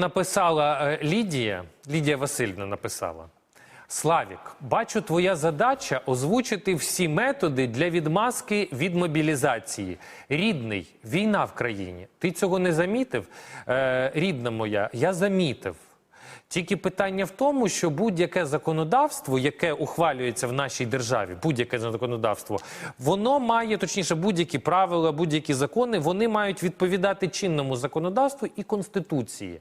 Написала е, Лідія, Лідія Васильівна написала. Славік, бачу, твоя задача озвучити всі методи для відмазки від мобілізації. Рідний, війна в країні. Ти цього не замітив? Е, рідна моя, я замітив. Тільки питання в тому, що будь-яке законодавство, яке ухвалюється в нашій державі, будь-яке законодавство, воно має, точніше, будь-які правила, будь-які закони, вони мають відповідати чинному законодавству і конституції.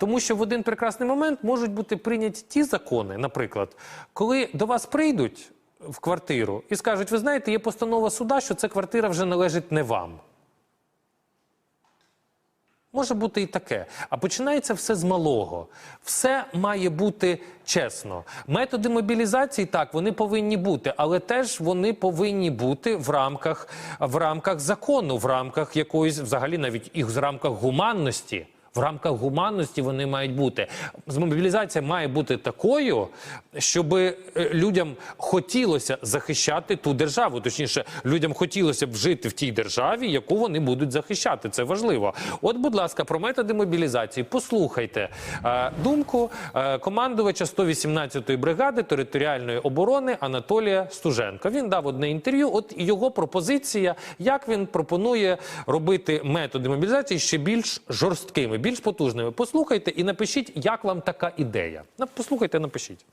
Тому що в один прекрасний момент можуть бути прийняті ті закони, наприклад, коли до вас прийдуть в квартиру і скажуть: ви знаєте, є постанова суда, що ця квартира вже належить не вам. Може бути і таке. А починається все з малого. Все має бути чесно. Методи мобілізації так, вони повинні бути, але теж вони повинні бути в рамках, в рамках закону, в рамках якоїсь, взагалі, навіть і в рамках гуманності. В рамках гуманності вони мають бути. Мобілізація має бути такою, щоб людям хотілося захищати ту державу. Точніше, людям хотілося б жити в тій державі, яку вони будуть захищати. Це важливо. От, будь ласка, про методи мобілізації. Послухайте е, думку е, командувача 118-ї бригади територіальної оборони Анатолія Стуженка. Він дав одне інтерв'ю. От його пропозиція, як він пропонує робити методи мобілізації ще більш жорсткими, більш потужними. Послухайте і напишіть, як вам така ідея. Послухайте, напишіть.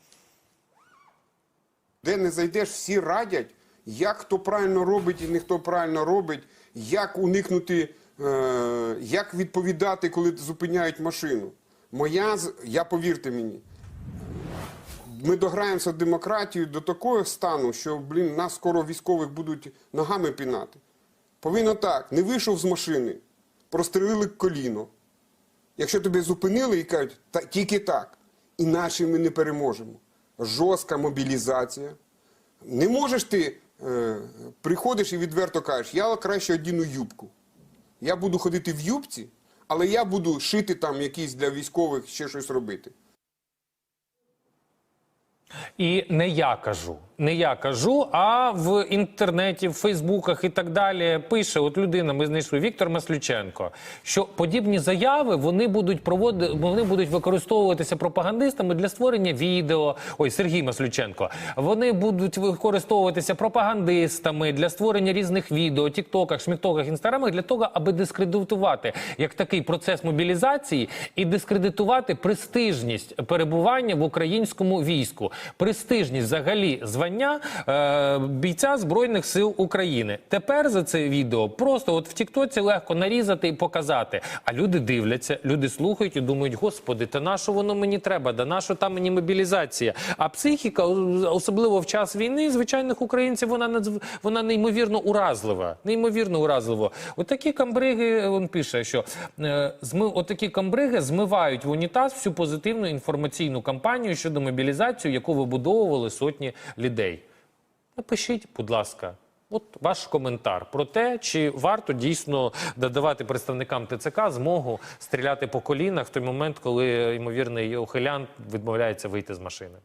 Де не зайдеш, всі радять, як хто правильно робить і не хто правильно робить, як уникнути, е, як відповідати, коли зупиняють машину. Моя, я повірте мені, ми дограємося демократію до такого стану, що, блін, нас скоро військових будуть ногами пінати. Повинно так, не вийшов з машини, прострелили коліно. Якщо тебе зупинили і кажуть, «Та- тільки так, іначе ми не переможемо. Жорстка мобілізація. Не можеш ти, е, приходиш і відверто кажеш, я краще одіну юбку. Я буду ходити в юбці, але я буду шити там якісь для військових ще щось робити. І не я кажу, не я кажу, а в інтернеті, в Фейсбуках і так далі пише от людина. Ми знайшли Віктор Маслюченко, що подібні заяви вони будуть проводити, вони будуть використовуватися пропагандистами для створення відео. Ой, Сергій Маслюченко. Вони будуть використовуватися пропагандистами для створення різних відео, тіктоках, шміктоках, інстаграмах для того, аби дискредитувати як такий процес мобілізації і дискредитувати престижність перебування в українському війську, престижність взагалі звання е, бійця збройних сил України. Тепер за це відео просто от в Тіктоці легко нарізати і показати. А люди дивляться, люди слухають і думають: господи, та на що воно мені треба? Да на що там мені мобілізація? А психіка, особливо в час війни, звичайних українців, вона надзв... вона неймовірно уразлива. Неймовірно уразливо. Отакі камбриги, він пише, що е, зми... отакі камбриги змивають в унітаз всю позитивну інформаційну кампанію щодо мобілізації, яку вибудовували сотні людей. Напишіть, будь ласка. От ваш коментар про те, чи варто дійсно додавати представникам ТЦК змогу стріляти по колінах в той момент, коли ймовірний ухилян відмовляється вийти з машини.